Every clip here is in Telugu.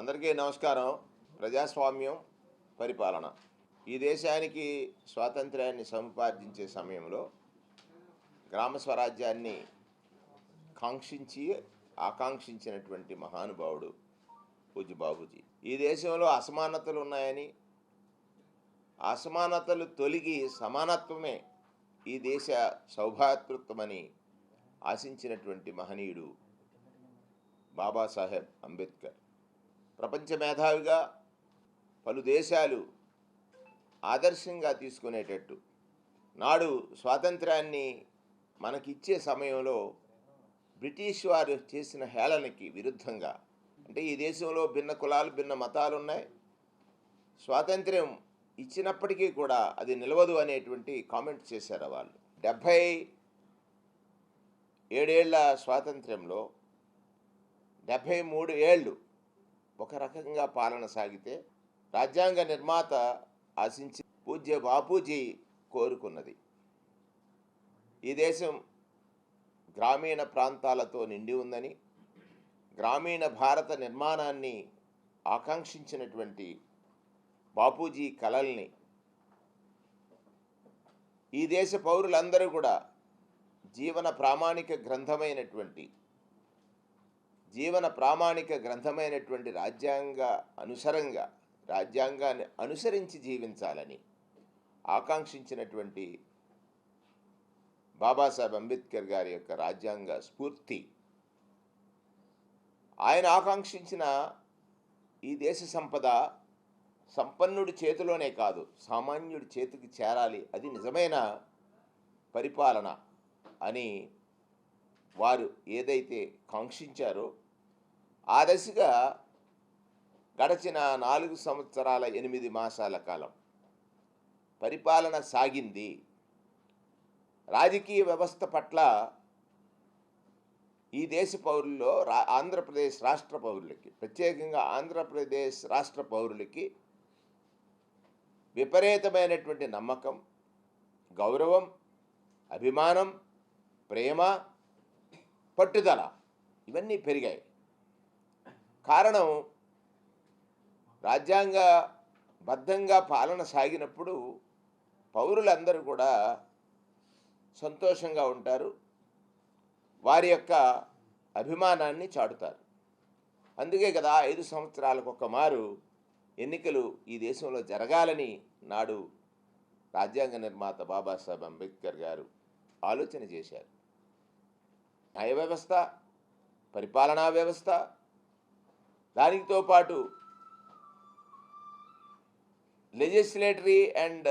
అందరికీ నమస్కారం. ప్రజాస్వామ్యం పరిపాలన. ఈ దేశానికి స్వాతంత్ర్యాన్ని సముపార్జించే సమయంలో గ్రామ స్వరాజ్యాన్ని కాంక్షించి ఆకాంక్షించినటువంటి మహానుభావుడు పూజ్య బాబుజీ. ఈ దేశంలో అసమానతలు ఉన్నాయని అసమానతలు తొలగి సమానత్వమే ఈ దేశ సౌభాతృత్వమని ఆశించినటువంటి మహనీయుడు బాబాసాహెబ్ అంబేద్కర్. ప్రపంచ మేధావిగా పలు దేశాలు ఆదర్శంగా తీసుకునేటట్టు నాడు స్వాతంత్రాన్ని మనకిచ్చే సమయంలో బ్రిటిష్ వారు చేసిన హేళనకి విరుద్ధంగా అంటే ఈ దేశంలో భిన్న కులాలు భిన్న మతాలు ఉన్నాయి స్వాతంత్ర్యం ఇచ్చినప్పటికీ కూడా అది నిలవదు అనేటువంటి కామెంట్ చేశారు వాళ్ళు. డెబ్భై ఏడేళ్ళ స్వాతంత్ర్యంలో డెబ్భై మూడు ఏళ్ళు ఒక రకంగా పాలన సాగితే రాజ్యాంగ నిర్మాత ఆశించి పూజ్య బాపూజీ కోరుకున్నది. ఈ దేశం గ్రామీణ ప్రాంతాలతో నిండి ఉందని గ్రామీణ భారత నిర్మాణాన్ని ఆకాంక్షించినటువంటి బాపూజీ కలల్ని ఈ దేశ పౌరులందరూ కూడా జీవన ప్రామాణిక గ్రంథమైనటువంటి జీవన ప్రామాణిక గ్రంథమైనటువంటి రాజ్యాంగ అనుసరంగా రాజ్యాంగాన్ని అనుసరించి జీవించాలని ఆకాంక్షించినటువంటి బాబాసాహెబ్ అంబేద్కర్ గారి యొక్క రాజ్యాంగ స్ఫూర్తి. ఆయన ఆకాంక్షించిన ఈ దేశ సంపద సంపన్నుడి చేతిలోనే కాదు సామాన్యుడి చేతికి చేరాలి అది నిజమైన పరిపాలన అని వారు ఏదైతే కాంక్షించారో ఆ దశగా గడచిన నాలుగు సంవత్సరాల ఎనిమిది మాసాల కాలం పరిపాలన సాగింది. రాజకీయ వ్యవస్థ పట్ల ఈ దేశ పౌరుల్లో రా ఆంధ్రప్రదేశ్ రాష్ట్ర పౌరులకి ప్రత్యేకంగా ఆంధ్రప్రదేశ్ రాష్ట్ర పౌరులకి విపరీతమైనటువంటి నమ్మకం గౌరవం అభిమానం ప్రేమ పట్టుదల ఇవన్నీ పెరిగాయి. కారణం రాజ్యాంగ బద్ధంగా పాలన సాగినప్పుడు పౌరులందరూ కూడా సంతోషంగా ఉంటారు. వారి యొక్క అభిమానాన్ని చాటుతారు. అందుకే కదా ఐదు సంవత్సరాలకు ఒక మారు ఎన్నికలు ఈ దేశంలో జరగాలని నాడు రాజ్యాంగ నిర్మాత బాబాసాహెబ్ అంబేద్కర్ గారు ఆలోచన చేశారు. న్యాయ వ్యవస్థ పరిపాలనా వ్యవస్థ దానితో పాటు లెజిస్లేటరీ అండ్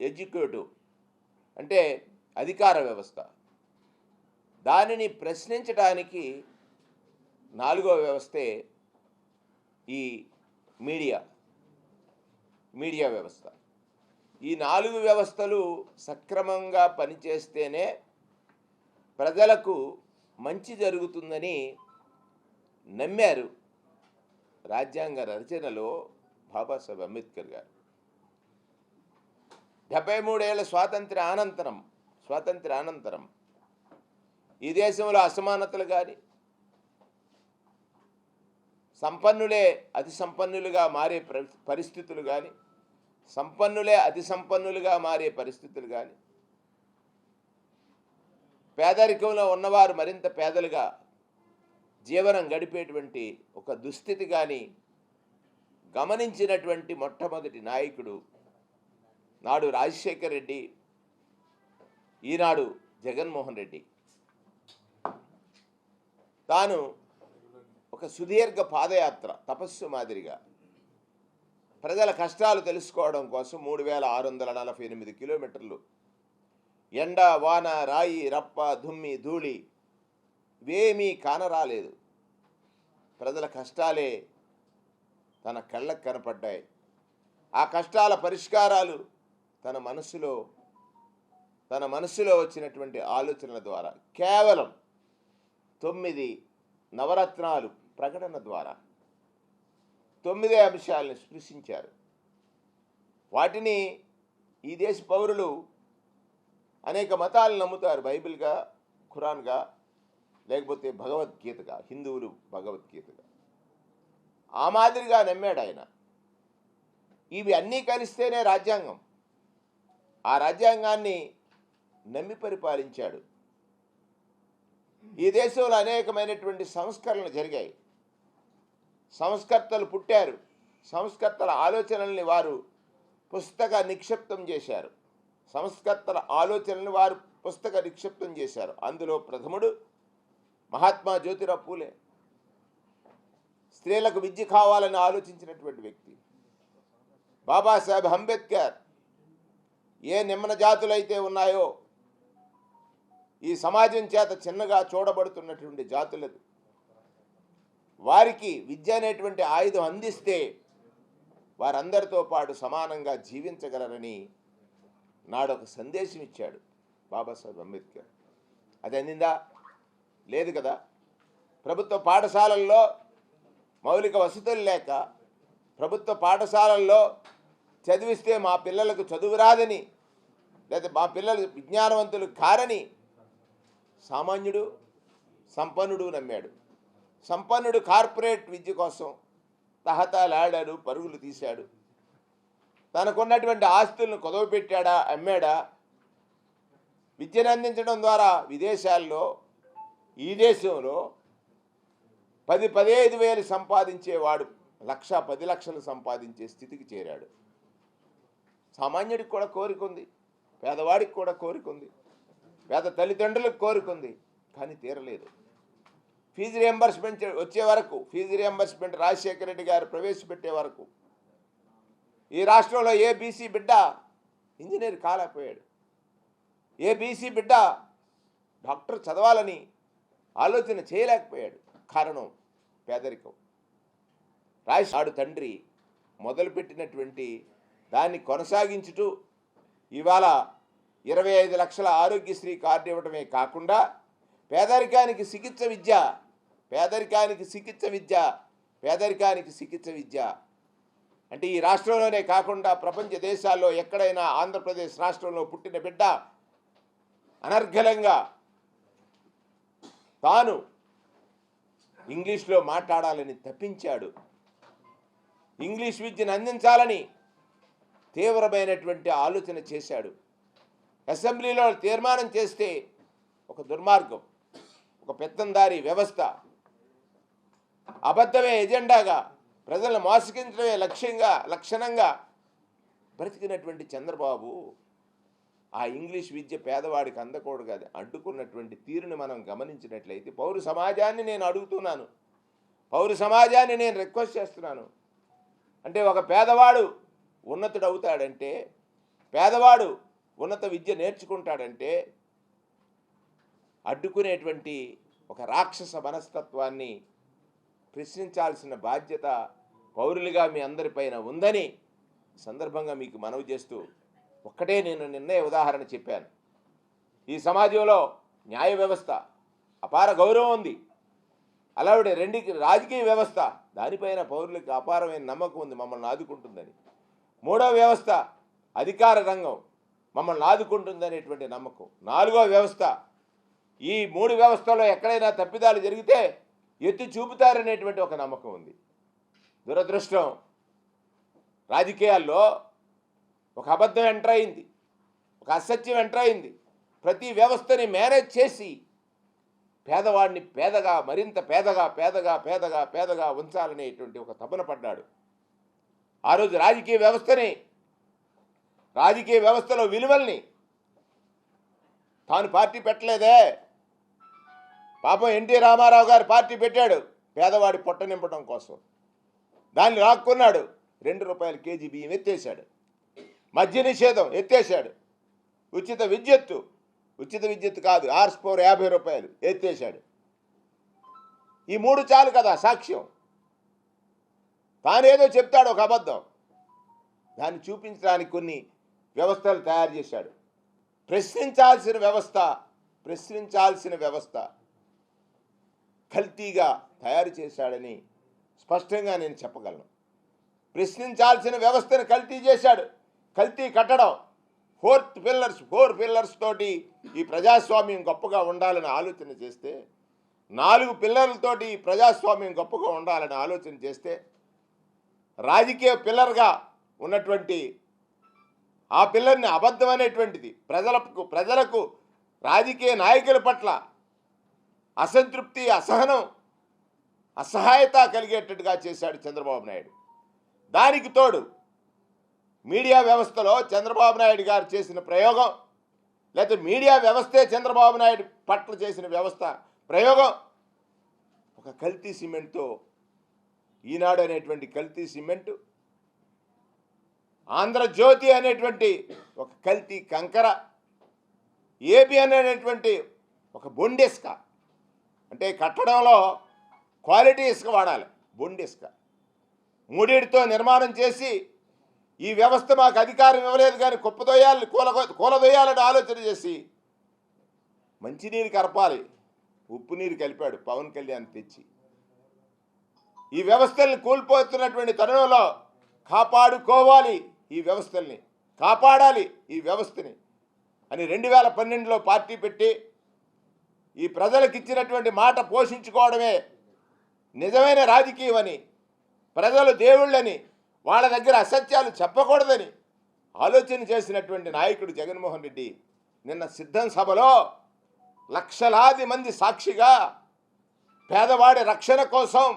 ఎగ్జిక్యూటివ్ అంటే అధికార వ్యవస్థ. దానిని ప్రశ్నించడానికి నాలుగో వ్యవస్థే ఈ మీడియా మీడియా వ్యవస్థ. ఈ నాలుగు వ్యవస్థలు సక్రమంగా పనిచేస్తేనే ప్రజలకు మంచి జరుగుతుందని నమ్మారు రాజ్యాంగ రచనలో బాబాసాహెబ్ అంబేద్కర్ గారు. డెబ్బై మూడేళ్ళ స్వాతంత్ర అనంతరం స్వాతంత్ర అనంతరం ఈ దేశంలో అసమానతలు కానీ సంపన్నులే అతి సంపన్నులుగా మారే పరిస్థితులు కానీ సంపన్నులే అతి సంపన్నులుగా మారే పరిస్థితులు కానీ పేదరికంలో ఉన్నవారు మరింత పేదలుగా జీవనం గడిపేటువంటి ఒక దుస్థితి కానీ గమనించినటువంటి మొట్టమొదటి నాయకుడు నాడు రాజశేఖర్ రెడ్డి ఈనాడు జగన్మోహన్ రెడ్డి. తాను ఒక సుదీర్ఘ పాదయాత్ర తపస్సు మాదిరిగా ప్రజల కష్టాలు తెలుసుకోవడం కోసం మూడు వేల ఆరు వందల నలభై ఎనిమిది కిలోమీటర్లు ఎండ వాన రాయి రప్ప దుమ్మి ధూళి ఇవేమీ కానరాలేదు. ప్రజల కష్టాలే తన కళ్ళకు కనపడ్డాయి. ఆ కష్టాల పరిష్కారాలు తన మనసులో తన మనసులో వచ్చినటువంటి ఆలోచనల ద్వారా కేవలం తొమ్మిది నవరత్నాలు ప్రకటన ద్వారా తొమ్మిదే అంశాలను స్పృశించారు. వాటిని ఈ దేశ పౌరులు అనేక మతాలు నమ్ముతారు బైబిల్గా ఖురాన్గా లేకపోతే భగవద్గీతగా హిందువులు భగవద్గీతగా. ఆ మాదిరిగా నమ్మాడు ఆయన. ఇవి అన్నీ కలిస్తేనే రాజ్యాంగం. ఆ రాజ్యాంగాన్ని నమ్మి పరిపాలించాడు. ఈ దేశంలో అనేకమైనటువంటి సంస్కరణలు జరిగాయి. సంస్కర్తలు పుట్టారు. సంస్కర్తల ఆలోచనల్ని వారు పుస్తక నిక్షిప్తం చేశారు. సంస్కర్తల ఆలోచనల్ని వారు పుస్తక నిక్షిప్తం చేశారు. అందులో ప్రథముడు మహాత్మా జ్యోతిరావు పూలే. స్త్రీలకు విద్య కావాలని ఆలోచించినటువంటి వ్యక్తి. బాబాసాహెబ్ అంబేద్కర్ ఏ నిమ్మన జాతులైతే ఉన్నాయో ఈ సమాజం చేత చిన్నగా చూడబడుతున్నటువంటి జాతులది. వారికి విద్య అనేటువంటి ఆయుధం అందిస్తే వారందరితో పాటు సమానంగా జీవించగలరని నాడొక సందేశం ఇచ్చాడు బాబాసాహెబ్ అంబేద్కర్. అది అందిందా? లేదు కదా? ప్రభుత్వ పాఠశాలల్లో మౌలిక వసతులు లేక ప్రభుత్వ పాఠశాలల్లో చదివిస్తే మా పిల్లలకు చదువు రాదని లేదా మా పిల్లలు విజ్ఞానవంతులు కారని సామాన్యుడు సంపన్నుడు నమ్మాడు. సంపన్నుడు కార్పొరేట్ విద్య కోసం తహతాలాడాడు పరుగులు తీశాడు. తనకున్నటువంటి ఆస్తులను కుదవపెట్టాడా అమ్మాడా? విద్యను అందించడం ద్వారా విదేశాల్లో ఈ దేశంలో పది పదిహేను వేలు సంపాదించేవాడు లక్ష పది లక్షలు సంపాదించే స్థితికి చేరాడు. సామాన్యుడికి కూడా కోరిక ఉంది. పేదవాడికి కూడా కోరిక ఉంది. పేద తల్లిదండ్రులకు కోరిక ఉంది. కానీ తీరలేదు. ఫీజు రియంబర్స్మెంట్ వచ్చే వరకు ఫీజు రియంబర్స్మెంట్ రాజశేఖర రెడ్డి గారు ప్రవేశపెట్టే వరకు ఈ రాష్ట్రంలో ఏ బీసీ బిడ్డ ఇంజనీర్ కాలేకపోయాడు. ఏ బీసీ బిడ్డ డాక్టర్ చదవాలని ఆలోచన చేయలేకపోయాడు. కారణం పేదరికం. రాజాడు తండ్రి మొదలుపెట్టినటువంటి దాన్ని కొనసాగించుటూ ఇవాళ ఇరవై ఐదు లక్షల ఆరోగ్యశ్రీ కార్డు ఇవ్వడమే కాకుండా పేదరికానికి చికిత్స విద్య పేదరికానికి చికిత్స విద్య పేదరికానికి చికిత్స విద్య. అంటే ఈ రాష్ట్రంలోనే కాకుండా ప్రపంచ దేశాల్లో ఎక్కడైనా ఆంధ్రప్రదేశ్ రాష్ట్రంలో పుట్టిన బిడ్డ అనర్ఘలంగా తాను ఇంగ్లీష్లో మాట్లాడాలని తప్పించాడు. ఇంగ్లీష్ విద్యను అందించాలని తీవ్రమైనటువంటి ఆలోచన చేశాడు. అసెంబ్లీలో తీర్మానం చేస్తే ఒక దుర్మార్గం ఒక పెత్తందారి వ్యవస్థ అబద్ధమే ఎజెండాగా ప్రజలను మోసగించడమే లక్ష్యంగా లక్షణంగా బ్రతికినటువంటి చంద్రబాబు ఆ ఇంగ్లీష్ విద్య పేదవాడికి అందకూడదు కాదు. అడ్డుకున్నటువంటి తీరుని మనం గమనించినట్లయితే పౌర సమాజాన్ని నేను అడుగుతున్నాను. పౌర సమాజాన్ని నేను రిక్వెస్ట్ చేస్తున్నాను. అంటే ఒక పేదవాడు ఉన్నతుడు అవుతాడంటే పేదవాడు ఉన్నత విద్య నేర్చుకుంటాడంటే అడ్డుకునేటువంటి ఒక రాక్షస మనస్తత్వాన్ని ప్రశ్నించాల్సిన బాధ్యత పౌరులుగా మీ అందరిపైన ఉందని సందర్భంగా మీకు మనవి చేస్తూ ఒక్కటే నేను నిన్నే ఉదాహరణ చెప్పాను. ఈ సమాజంలో న్యాయ వ్యవస్థ అపార గౌరవం ఉంది. అలావిడే రెండు రాజకీయ వ్యవస్థ దానిపైన పౌరులకు అపారమైన నమ్మకం ఉంది మమ్మల్ని ఆదుకుంటుందని. మూడో వ్యవస్థ అధికార రంగం మమ్మల్ని ఆదుకుంటుందనేటువంటి నమ్మకం. నాలుగో వ్యవస్థ ఈ మూడు వ్యవస్థలో ఎక్కడైనా తప్పిదాలు జరిగితే ఎత్తి చూపుతారనేటువంటి ఒక నమ్మకం ఉంది. దురదృష్టం రాజకీయాల్లో ఒక అబద్ధం ఎంటర్ అయింది. ఒక అసత్యం ఎంటర్ అయింది. ప్రతి వ్యవస్థని మేనేజ్ చేసి పేదవాడిని పేదగా మరింత పేదగా పేదగా పేదగా పేదగా ఉంచాలనేటువంటి ఒక తపన పడ్డాడు. ఆ రోజు రాజకీయ వ్యవస్థని రాజకీయ వ్యవస్థలో విలువల్ని తాను పార్టీ పెట్టలేదే. పాపం ఎన్టీ రామారావు గారు పార్టీ పెట్టాడు పేదవాడి పొట్ట నింపడం కోసం. దాన్ని లాక్కున్నాడు రెండు రూపాయల కేజీ బియ్యం ఎత్తేసాడు మద్య నిషేధం ఎత్తేసాడు ఉచిత విద్యుత్తు ఉచిత విద్యుత్ కాదు ఆర్స్ పవర్ యాభై రూపాయలు ఎత్తేసాడు ఈ మూడు చాలు కదా సాక్ష్యం. తానేదో చెప్తాడు ఒక అబద్ధం. దాన్ని చూపించడానికి కొన్ని వ్యవస్థలు తయారు చేశాడు. ప్రశ్నించాల్సిన వ్యవస్థ ప్రశ్నించాల్సిన వ్యవస్థ కల్తీగా తయారు చేశాడని స్పష్టంగా నేను చెప్పగలను. ప్రశ్నించాల్సిన వ్యవస్థను కల్తీ చేశాడు. కల్తీ కట్టడం. ఫోర్త్ పిల్లర్స్ ఫోర్ పిల్లర్స్ తోటి ఈ ప్రజాస్వామ్యం గొప్పగా ఉండాలని ఆలోచన చేస్తే నాలుగు పిల్లర్లతోటి ఈ ప్రజాస్వామ్యం గొప్పగా ఉండాలని ఆలోచన చేస్తే రాజకీయ పిల్లర్గా ఉన్నటువంటి ఆ పిల్లర్ని అబద్ధం అనేటువంటిది ప్రజలకు ప్రజలకు రాజకీయ నాయకుల పట్ల అసంతృప్తి అసహనం అసహాయత కలిగేటట్టుగా చేశాడు చంద్రబాబు నాయుడు. దానికి తోడు మీడియా వ్యవస్థలో చంద్రబాబు నాయుడు గారు చేసిన ప్రయోగం లేకపోతే మీడియా వ్యవస్థే చంద్రబాబు నాయుడు పట్ల చేసిన వ్యవస్థ ప్రయోగం. ఒక కల్తీ సిమెంట్తో ఈనాడు అనేటువంటి కల్తీ సిమెంటు ఆంధ్రజ్యోతి అనేటువంటి ఒక కల్తీ కంకర ఏబిఎన్ అనేటువంటి ఒక బొండి అంటే కట్టడంలో క్వాలిటీ ఇసుక వాడాలి బొండి మూడిటితో నిర్మాణం చేసి ఈ వ్యవస్థ మాకు అధికారం ఇవ్వలేదు కానీ కుప్పదోయాలని కూల కూలదోయాలని ఆలోచన చేసి మంచినీరు కలపాలి ఉప్పు నీరు కలిపాడు పవన్ కళ్యాణ్ తెచ్చి. ఈ వ్యవస్థల్ని కోల్పోతున్నటువంటి తరుణంలో కాపాడుకోవాలి ఈ వ్యవస్థల్ని కాపాడాలి ఈ వ్యవస్థని అని రెండు వేల పన్నెండులో పార్టీ పెట్టి ఈ ప్రజలకు ఇచ్చినటువంటి మాట పోషించుకోవడమే నిజమైన రాజకీయం అని ప్రజలు దేవుళ్ళని వాళ్ళ దగ్గర అసత్యాలు చెప్పకూడదని ఆలోచన చేసినటువంటి నాయకుడు జగన్మోహన్ రెడ్డి నిన్న సిద్ధం సభలో లక్షలాది మంది సాక్షిగా పేదవాడి రక్షణ కోసం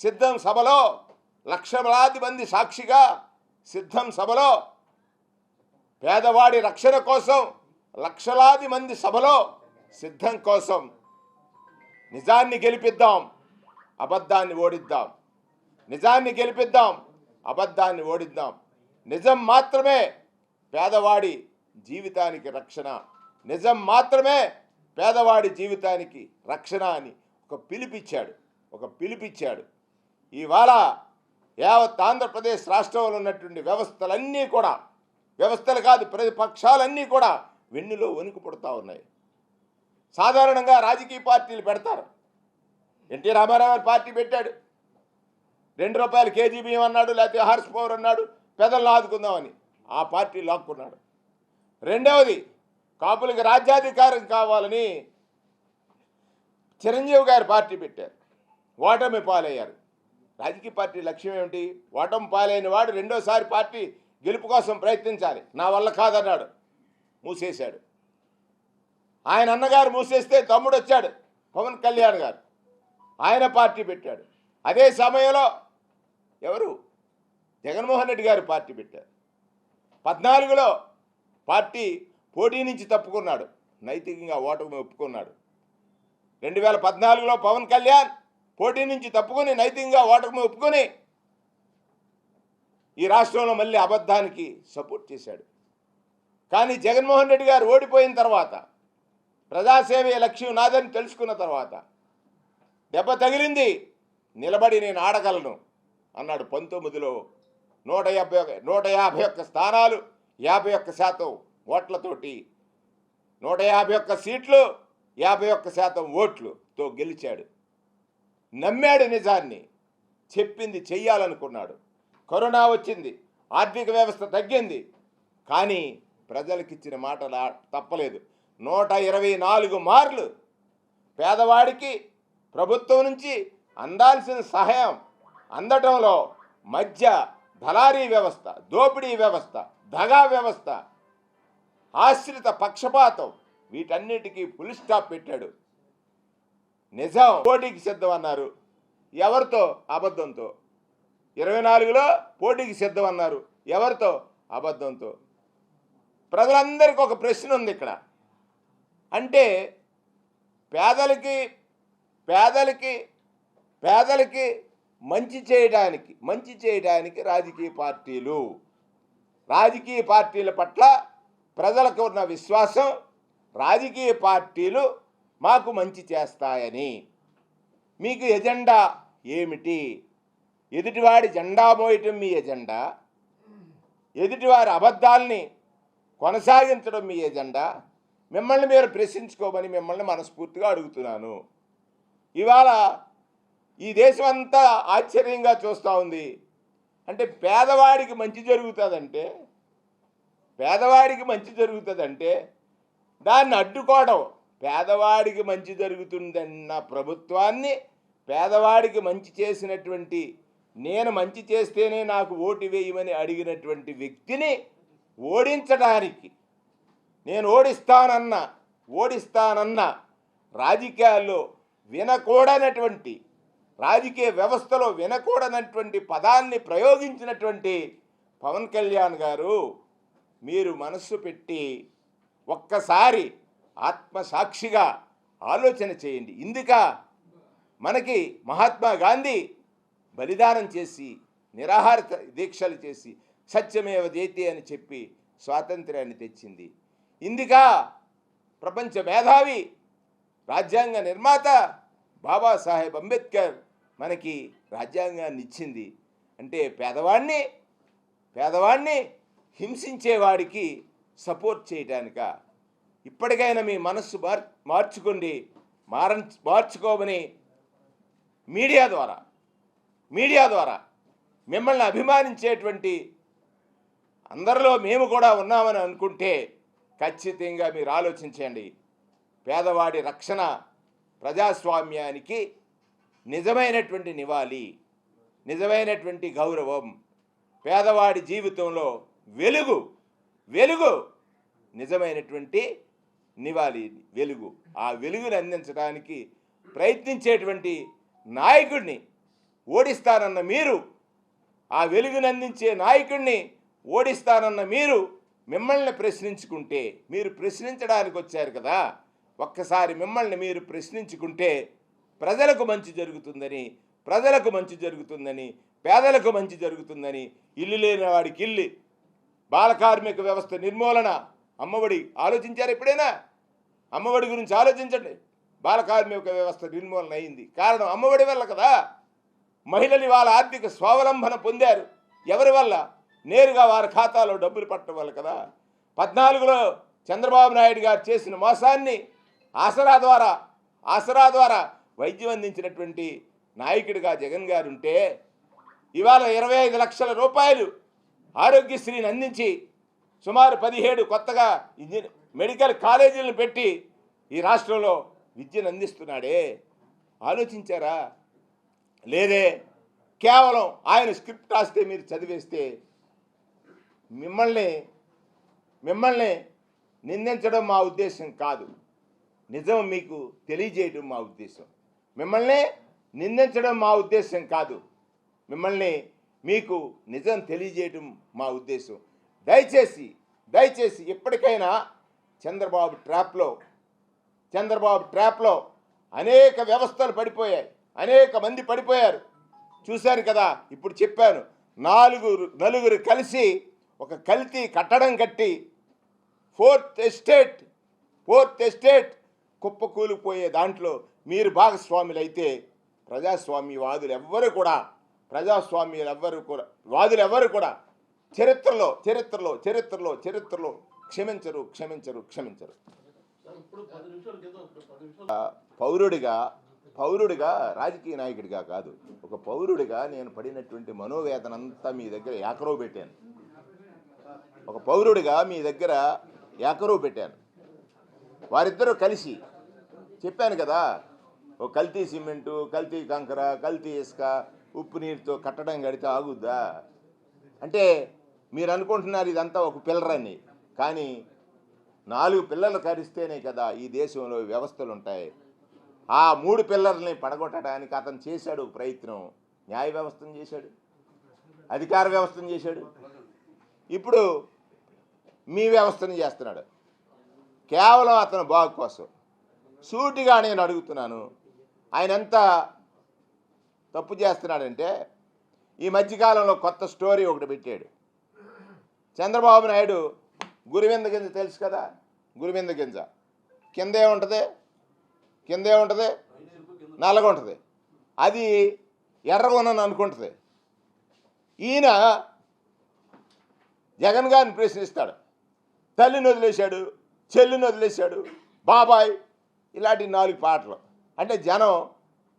సిద్ధం సభలో లక్షలాది మంది సాక్షిగా సిద్ధం సభలో పేదవాడి రక్షణ కోసం లక్షలాది మంది సభలో సిద్ధం కోసం నిజాన్ని గెలిపిద్దాం అబద్ధాన్ని ఓడిద్దాం నిజాన్ని గెలిపిద్దాం అబద్ధాన్ని ఓడిద్దాం. నిజం మాత్రమే పేదవాడి జీవితానికి రక్షణ. నిజం మాత్రమే పేదవాడి జీవితానికి రక్షణ అని ఒక పిలిపిచ్చాడు. ఒక పిలిపిచ్చాడు. ఇవాళ యావత్ ఆంధ్రప్రదేశ్ రాష్ట్రంలో ఉన్నటువంటి వ్యవస్థలన్నీ కూడా వ్యవస్థలు కాదు ప్రతిపక్షాలన్నీ కూడా వెన్నులో వణుకు పుడతా ఉన్నాయి. సాధారణంగా రాజకీయ పార్టీలు పెడతారు. ఎన్టీ రామారావు పార్టీ పెట్టాడు. రెండు రూపాయలు కేజీ బియ్యం అన్నాడు లేకపోతే హార్స్ పవర్ అన్నాడు పెదలను ఆదుకుందామని. ఆ పార్టీ లాక్కున్నాడు. రెండవది కాపులకి రాజ్యాధికారం కావాలని చిరంజీవి గారు పార్టీ పెట్టారు. ఓటమి పాలయ్యారు. రాజకీయ పార్టీ లక్ష్యం ఏమిటి? ఓటమి పాలైన వాడు రెండోసారి పార్టీ గెలుపు కోసం ప్రయత్నించాలి. నా వల్ల కాదన్నాడు. మూసేశాడు. ఆయన అన్నగారు మూసేస్తే తమ్ముడు వచ్చాడు పవన్ కళ్యాణ్ గారు. ఆయన పార్టీ పెట్టాడు. అదే సమయంలో ఎవరు? జగన్మోహన్ రెడ్డి గారు పార్టీ పెట్టారు. పద్నాలుగులో పార్టీ పోటీ నుంచి తప్పుకున్నాడు. నైతికంగా ఓటమి ఒప్పుకున్నాడు. రెండు వేల పద్నాలుగులో పవన్ కళ్యాణ్ పోటీ నుంచి తప్పుకొని నైతికంగా ఓటమి ఒప్పుకొని ఈ రాష్ట్రంలో మళ్ళీ అబద్ధానికి సపోర్ట్ చేశాడు. కానీ జగన్మోహన్ రెడ్డి గారు ఓడిపోయిన తర్వాత ప్రజాసేవే లక్ష్యం నాదని తెలుసుకున్న తర్వాత దెబ్బ తగిలింది నిలబడి నేను ఆడగలను. అన్నాడు పంతొమ్మిదిలో నూట యాభై నూట యాభై ఒక్క స్థానాలు యాభై ఒక్క శాతం ఓట్లతోటి నూట యాభై ఒక్క సీట్లు యాభై ఒక్క శాతం ఓట్లుతో గెలిచాడు. నమ్మాడు నిజాన్ని చెప్పింది చెయ్యాలనుకున్నాడు. కరోనా వచ్చింది ఆర్థిక వ్యవస్థ తగ్గింది కానీ ప్రజలకిచ్చిన మాట తప్పలేదు. నూట ఇరవై నాలుగు మార్లు పేదవాడికి ప్రభుత్వం నుంచి అందాల్సిన సహాయం అందటంలో మధ్య దళారీ వ్యవస్థ దోపిడీ వ్యవస్థ దగా వ్యవస్థ ఆశ్రిత పక్షపాతం వీటన్నిటికీ ఫుల్ స్టాప్ పెట్టాడు. నిజం. పోటీకి సిద్ధం అన్నారు. ఎవరితో? అబద్ధంతో. ఇరవై నాలుగులో పోటీకి సిద్ధం అన్నారు. ఎవరితో? అబద్ధంతో. ప్రజలందరికీ ఒక ప్రశ్న ఉంది ఇక్కడ. అంటే పేదలకి పేదలకి పేదలకి మంచి చేయడానికి మంచి చేయడానికి రాజకీయ పార్టీలు. రాజకీయ పార్టీల పట్ల ప్రజలకు ఉన్న విశ్వాసం రాజకీయ పార్టీలు మాకు మంచి చేస్తాయని. మీకు ఎజెండా ఏమిటి? ఎదుటివాడి జెండా మోయటం మీ ఎజెండా? ఎదుటివారి అబద్ధాల్ని కొనసాగించడం మీ ఎజెండా? మిమ్మల్ని మీరు ప్రశ్నించుకోమని మిమ్మల్ని మనస్ఫూర్తిగా అడుగుతున్నాను. ఇవాళ ఈ దేశం అంతా ఆశ్చర్యంగా చూస్తూ ఉంది. అంటే పేదవాడికి మంచి జరుగుతుందంటే పేదవాడికి మంచి జరుగుతుందంటే దాన్ని అడ్డుకోవడం. పేదవాడికి మంచి జరుగుతుందన్న ప్రభుత్వాన్ని పేదవాడికి మంచి చేసినటువంటి నేను మంచి చేస్తేనే నాకు ఓటు వేయమని అడిగినటువంటి వ్యక్తిని ఓడించడానికి నేను ఓడిస్తానన్న ఓడిస్తానన్న రాజకీయాల్లో వినకూడనటువంటి రాజకీయ వ్యవస్థలో వినకూడనటువంటి పదాన్ని ప్రయోగించినటువంటి పవన్ కళ్యాణ్ గారు మీరు మనస్సు పెట్టి ఒక్కసారి ఆత్మసాక్షిగా ఆలోచన చేయండి. ఇందుక మనకి మహాత్మా గాంధీ బలిదానం చేసి నిరాహార దీక్షలు చేసి సత్యమేవ జయతి అని చెప్పి స్వాతంత్ర్యాన్ని తెచ్చింది. ఇందుక ప్రపంచ మేధావి రాజ్యాంగ నిర్మాత బాబాసాహెబ్ అంబేద్కర్ మనకి రాజ్యాంగాన్ని ఇచ్చింది అంటే పేదవాడిని పేదవాడిని హింసించేవాడికి సపోర్ట్ చేయటానిక. ఇప్పటికైనా మీ మనస్సు మార్ మార్చుకోండి మార మార్చుకోమని మీడియా ద్వారా మీడియా ద్వారా మిమ్మల్ని అభిమానించేటువంటి అందరిలో మేము కూడా ఉన్నామని అనుకుంటే ఖచ్చితంగా మీరు ఆలోచించండి. పేదవాడి రక్షణ ప్రజాస్వామ్యానికి నిజమైనటువంటి నివాళి నిజమైనటువంటి గౌరవం పేదవాడి జీవితంలో వెలుగు వెలుగు నిజమైనటువంటి నివాళి వెలుగు. ఆ వెలుగుని అందించడానికి ప్రయత్నించేటువంటి నాయకుడిని ఓడిస్తానన్న మీరు ఆ వెలుగుని అందించే నాయకుడిని ఓడిస్తానన్న మీరు మిమ్మల్ని ప్రశ్నించుకుంటే మీరు ప్రశ్నించడానికి వచ్చారు కదా ఒక్కసారి మిమ్మల్ని మీరు ప్రశ్నించుకుంటే ప్రజలకు మంచి జరుగుతుందని ప్రజలకు మంచి జరుగుతుందని పేదలకు మంచి జరుగుతుందని ఇల్లు లేని వాడికి ఇల్లు బాల కార్మిక వ్యవస్థ నిర్మూలన. అమ్మఒడి ఆలోచించారు ఎప్పుడైనా? అమ్మఒడి గురించి ఆలోచించండి. బాలకార్మిక వ్యవస్థ నిర్మూలన అయింది. కారణం అమ్మఒడి వల్ల కదా. మహిళలు వాళ్ళ ఆర్థిక స్వావలంబన పొందారు. ఎవరి వల్ల? నేరుగా వారి ఖాతాలో డబ్బులు పట్టడం వల్ల కదా. పద్నాలుగులో చంద్రబాబు నాయుడు గారు చేసిన మోసాన్ని ఆసరా ద్వారా ఆసరా ద్వారా వైద్యం అందించినటువంటి నాయకుడిగా జగన్ గారు ఉంటే ఇవాళ ఇరవై ఐదు లక్షల రూపాయలు ఆరోగ్యశ్రీని అందించి సుమారు పదిహేడు కొత్తగా ఇంజనీర్ మెడికల్ కాలేజీలను పెట్టి ఈ రాష్ట్రంలో విద్యను అందిస్తున్నాడే. ఆలోచించారా? లేదే. కేవలం ఆయన స్క్రిప్ట్ రాస్తే మీరు చదివేస్తే మిమ్మల్ని మిమ్మల్ని నిందించడం మా ఉద్దేశం కాదు. నిజం మీకు తెలియజేయడం మా ఉద్దేశం. మిమ్మల్ని నిందించడం మా ఉద్దేశం కాదు. మిమ్మల్ని మీకు నిజం తెలియజేయడం మా ఉద్దేశం. దయచేసి దయచేసి ఎప్పటికైనా చంద్రబాబు ట్రాప్లో చంద్రబాబు ట్రాప్లో అనేక వ్యవస్థలు పడిపోయాయి. అనేక మంది పడిపోయారు. చూశారు కదా ఇప్పుడు చెప్పాను. నాలుగురు నలుగురు కలిసి ఒక కల్తీ కట్టడం కట్టి ఫోర్త్ ఎస్టేట్ ఫోర్త్ ఎస్టేట్ కుప్పకూలిపోయే దాంట్లో మీరు భాగస్వాములు అయితే ప్రజాస్వామ్యవాదులు ఎవ్వరు కూడా ప్రజాస్వామ్యులు ఎవ్వరు కూడా వాదులు ఎవ్వరు కూడా చరిత్రలో చరిత్రలో చరిత్రలో చరిత్రలో క్షమించరు క్షమించరు క్షమించరు. పౌరుడిగా పౌరుడిగా రాజకీయ నాయకుడిగా కాదు. ఒక పౌరుడిగా నేను పడినటువంటి మనోవేదన అంతా మీ దగ్గర ఏకరవు పెట్టాను. ఒక పౌరుడిగా మీ దగ్గర ఏకరవు పెట్టాను. వారిద్దరూ కలిసి చెప్పాను కదా కల్తీ సిమెంటు కల్తీ కంకర కల్తీ ఇసుక ఉప్పు నీరుతో కట్టడం కడితే ఆగుద్దా? అంటే మీరు అనుకుంటున్నారు ఇదంతా ఒక పిల్లరని. కానీ నాలుగు పిల్లలు కరిస్తేనే కదా ఈ దేశంలో వ్యవస్థలు ఉంటాయి ఆ మూడు పిల్లల్ని పడగొట్టడానికి అతను చేశాడు ప్రయత్నం. న్యాయ వ్యవస్థను చేశాడు. అధికార వ్యవస్థను చేశాడు. ఇప్పుడు మీ వ్యవస్థను చేస్తున్నాడు. కేవలం అతను బాగు కోసం. సూటిగా నేను అడుగుతున్నాను ఆయన ఎంత తప్పు చేస్తున్నాడంటే ఈ మధ్యకాలంలో కొత్త స్టోరీ ఒకటి పెట్టాడు. చంద్రబాబు నాయుడు గురివింద గింజ తెలుసు కదా? గురివింద గింజ. కిందే ఉంటుంది కిందే ఉంటుంది నల్లగా ఉంటుంది. అది ఎర్రగొనని అనుకుంటుంది. ఈయన జగన్ గారిని ప్రశ్నిస్తాడు. తల్లిని వదిలేశాడు చెల్లిని వదిలేశాడు బాబాయ్ ఇలాంటి నాలుగు పాటలు. అంటే జనం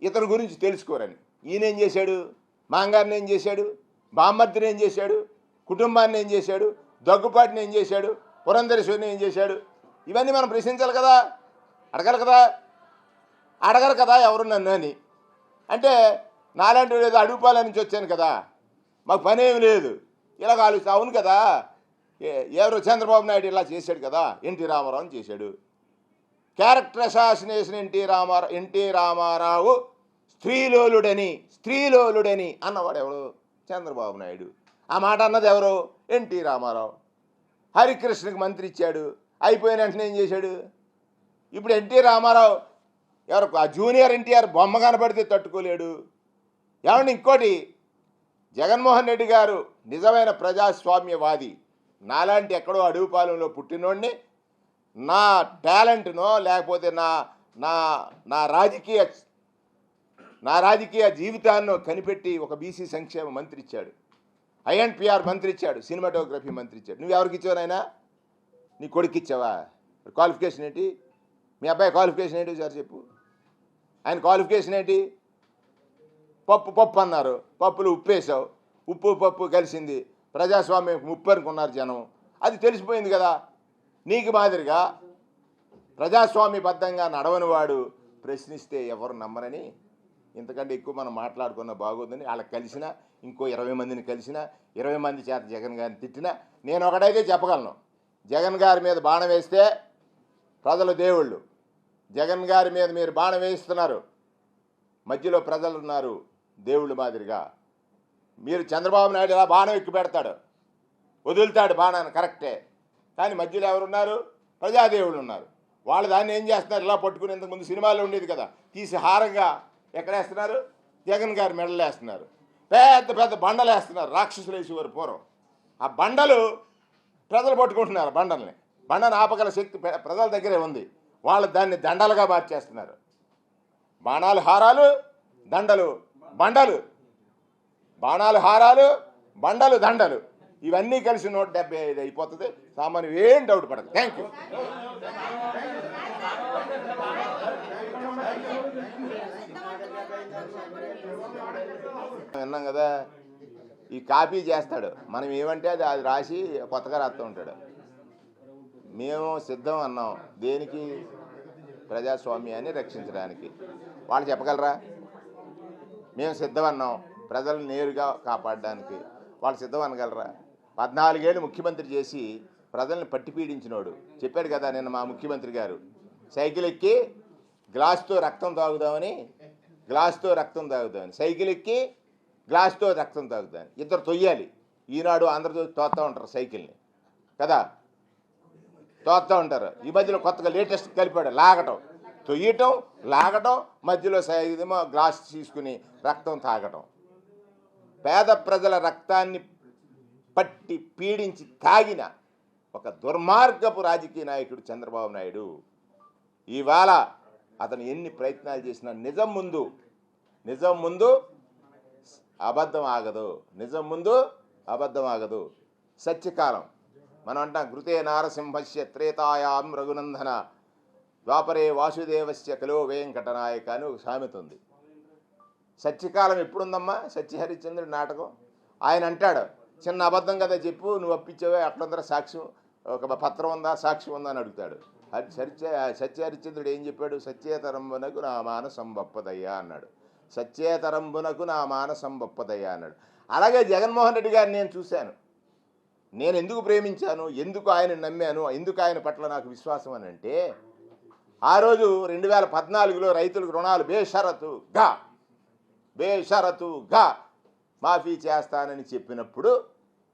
ఇతని గురించి తెలుసుకోరని. ఈయన ఏం చేశాడు? మాంగారిని ఏం చేశాడు? బామ్మర్తిని ఏం చేశాడు? కుటుంబాన్ని ఏం చేశాడు? దగ్గుపాటిని ఏం చేశాడు? పురంధరేశ్వరిని ఏం చేశాడు? ఇవన్నీ మనం ప్రశ్నించాలి కదా. అడగాలి కదా. అడగరు కదా ఎవరు నన్ను అని. అంటే నాలాంటి లేదు అడుగుపాల నుంచి వచ్చాను కదా. మాకు పని ఏమి లేదు. ఇలా ఆలోచిస్తే. అవును కదా. ఏ- ఎవరు చంద్రబాబు నాయుడు ఇలా చేశాడు కదా. ఎన్టీ రామారావు చేశాడు. Character assassination NT Rama Rao NT Rama Rao స్త్రీలోలుడని స్త్రీలోలుడని అన్నవాడు ఎవరు చంద్రబాబు నాయుడు. ఆ మాట అన్నది ఎవరు? ఎన్టీ రామారావు. హరికృష్ణకి మంత్రి ఇచ్చాడు. అయిపోయిన వెంటనే ఏం చేశాడు? ఇప్పుడు ఎన్టీ రామారావు ఎవరు? ఆ జూనియర్ ఎన్టీఆర్ బొమ్మ కనపడితే తట్టుకోలేడు. ఏమంటే ఇంకోటి జగన్మోహన్ రెడ్డి గారు నిజమైన ప్రజాస్వామ్యవాది. నాలాంటి ఎక్కడో అడవుపాలెంలో పుట్టినోడిని నా టాలెంట్నో లేకపోతే నా నా నా రాజకీయ నా రాజకీయ జీవితాన్నో కనిపెట్టి ఒక బీసీ సంక్షేమ మంత్రి ఇచ్చాడు ఐఎన్పిఆర్ మంత్రి ఇచ్చాడు సినిమాటోగ్రఫీ మంత్రి ఇచ్చాడు నువ్వు ఎవరికి ఇచ్చావు నాయనా? నీ కొడుకు ఇచ్చావా క్వాలిఫికేషన్ ఏంటి? మీ అబ్బాయి క్వాలిఫికేషన్ ఏంటి సార్ చెప్పు. ఆయన క్వాలిఫికేషన్ ఏంటి? పప్పు పప్పు అన్నారు. పప్పులు ఉప్పేసావు ఉప్పు పప్పు కలిసింది. ప్రజాస్వామ్యం ఉప్పు అనుకున్నారు జనం. అది తెలిసిపోయింది కదా. నీకు మాదిరిగా ప్రజాస్వామ్యబద్ధంగా నడవని వాడు ప్రశ్నిస్తే ఎవరు నమ్మరని? ఇంతకంటే ఎక్కువ మనం మాట్లాడుకున్న బాగోదని వాళ్ళకి కలిసిన ఇంకో ఇరవై మందిని కలిసిన ఇరవై మంది చేత జగన్ గారిని తిట్టినా నేను ఒకటైతే చెప్పగలను. జగన్ గారి మీద బాణం వేస్తే ప్రజలు దేవుళ్ళు. జగన్ గారి మీద మీరు బాణం వేయిస్తున్నారు. మధ్యలో ప్రజలు ఉన్నారు దేవుళ్ళు మాదిరిగా. మీరు చంద్రబాబు నాయుడు ఇలా బాణం ఎక్కి పెడతాడు వదులుతాడు బాణాన్ని కరెక్టే. కానీ మధ్యలో ఎవరున్నారు? ప్రజాదేవులు ఉన్నారు వాళ్ళు దాన్ని ఏం చేస్తున్నారు? ఇలా పట్టుకుని ఇంతకుముందు సినిమాలో ఉండేది కదా తీసి హారంగా ఎక్కడ వేస్తున్నారు జగన్ గారి మెడలు వేస్తున్నారు పెద్ద పెద్ద బండలు వేస్తున్నారు రాక్షసులు వేసేవారు పూర్వం. ఆ బండలు ప్రజలు పట్టుకుంటున్నారు బండల్ని. బండను ఆపగల శక్తి ప్రజల దగ్గరే ఉంది. వాళ్ళు దాన్ని దండలుగా మార్చేస్తున్నారు. బాణాలు హారాలు దండలు బండలు. బాణాలు హారాలు బండలు దండలు. ఇవన్నీ కలిసి నూట డెబ్బై ఐదు అయిపోతుంది. సామాన్యం ఏం డౌట్ పడదు. థ్యాంక్ యూ విన్నాం కదా ఈ కాపీ చేస్తాడు. మనం ఏమంటే అది అది రాసి కొత్తగా రాస్తూ ఉంటాడు. మేము సిద్ధం అన్నాం. దేనికి? ప్రజాస్వామ్యాన్ని రక్షించడానికి. వాళ్ళు చెప్పగలరా? మేము సిద్ధం అన్నాం. ప్రజలను నేరుగా కాపాడడానికి. వాళ్ళు సిద్ధం అనగలరా? పద్నాలుగేళ్ళు ముఖ్యమంత్రి చేసి ప్రజల్ని పట్టిపీడించినోడు చెప్పాడు కదా నిన్న మా ముఖ్యమంత్రి గారు. సైకిల్ ఎక్కి గ్లాస్తో రక్తం తాగుదామని గ్లాస్తో రక్తం తాగుదామని సైకిల్ ఎక్కి గ్లాస్తో రక్తం తాగుదామని. ఇద్దరు తొయ్యాలి. ఈనాడు ఆంధ్రజ్యోతి తోస్తూ ఉంటారు సైకిల్ని. కదా? తోస్తూ ఉంటారు. ఈ మధ్యలో కొత్తగా లేటెస్ట్ కలిపాడు. లాగటం. తొయ్యటం లాగటం మధ్యలో సైదేమో గ్లాస్ తీసుకుని రక్తం తాగటం. పేద ప్రజల రక్తాన్ని పట్టి పీడించి తాగిన ఒక దుర్మార్గపు రాజకీయ నాయకుడు చంద్రబాబు నాయుడు ఇవాళ అతను ఎన్ని ప్రయత్నాలు చేసినా నిజం ముందు నిజం ముందు అబద్ధం ఆగదు నిజం ముందు అబద్ధం ఆగదు. సత్యకాలం మనం అంటాం కృతే నారసింహస్య త్రేతాయాం రఘునందన ద్వాపరే వాసుదేవస్య కలో వెంకటనాయక అని ఒక సామెత ఉంది. సత్యకాలం ఎప్పుడుందమ్మా? సత్యహరిశ్చంద్రుడి నాటకం. ఆయన అంటాడు చిన్న అబద్ధం కదా చెప్పు నువ్వు అప్పించావే అట్లందరూ సాక్ష్యం ఒక పత్రం ఉందా సాక్ష్యం ఉందా అని అడుగుతాడు. అది సత్య సత్యహరిశ్చంద్రుడు ఏం చెప్పాడు? సత్యేతరంబునకు నా మానసం బప్పదయ్యా అన్నాడు. సత్యేతరంబునకు నా మానసం బప్పదయ్యా అన్నాడు. అలాగే జగన్మోహన్ రెడ్డి గారిని నేను చూశాను. నేను ఎందుకు ప్రేమించాను? ఎందుకు ఆయన నమ్మాను? ఎందుకు ఆయన పట్ల నాకు విశ్వాసం అని అంటే ఆ రోజు రెండు వేల పద్నాలుగులో రైతులకు రుణాలు బేషరతుగా బేషరతుగా మాఫీ చేస్తానని చెప్పినప్పుడు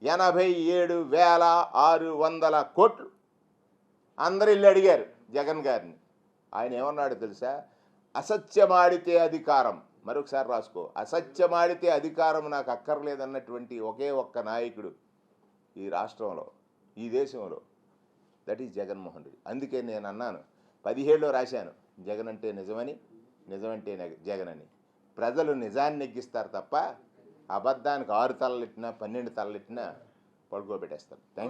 ఎనభై ఏడు వేల ఆరు వందల కోట్లు అందరు ఇల్లు అడిగారు జగన్ గారిని. ఆయన ఏమన్నాడు తెలుసా? అసత్యమాడితే అధికారం. మరొకసారి రాసుకో. అసత్యమాడితే అధికారం నాకు అక్కర్లేదన్నటువంటి ఒకే ఒక్క నాయకుడు ఈ రాష్ట్రంలో ఈ దేశంలో. That is Jaganmohan Reddy. అందుకే నేను అన్నాను పదిహేడులో రాశాను జగన్ అంటే నిజమని నిజమంటే జగన్ అని ప్రజలు నిజాన్ని నెగ్గిస్తారు తప్ప అబద్ధానికి ఆరు తలలెట్టినా పన్నెండు తలలెట్టినా పడుకోబెట్టేస్తారు. థ్యాంక్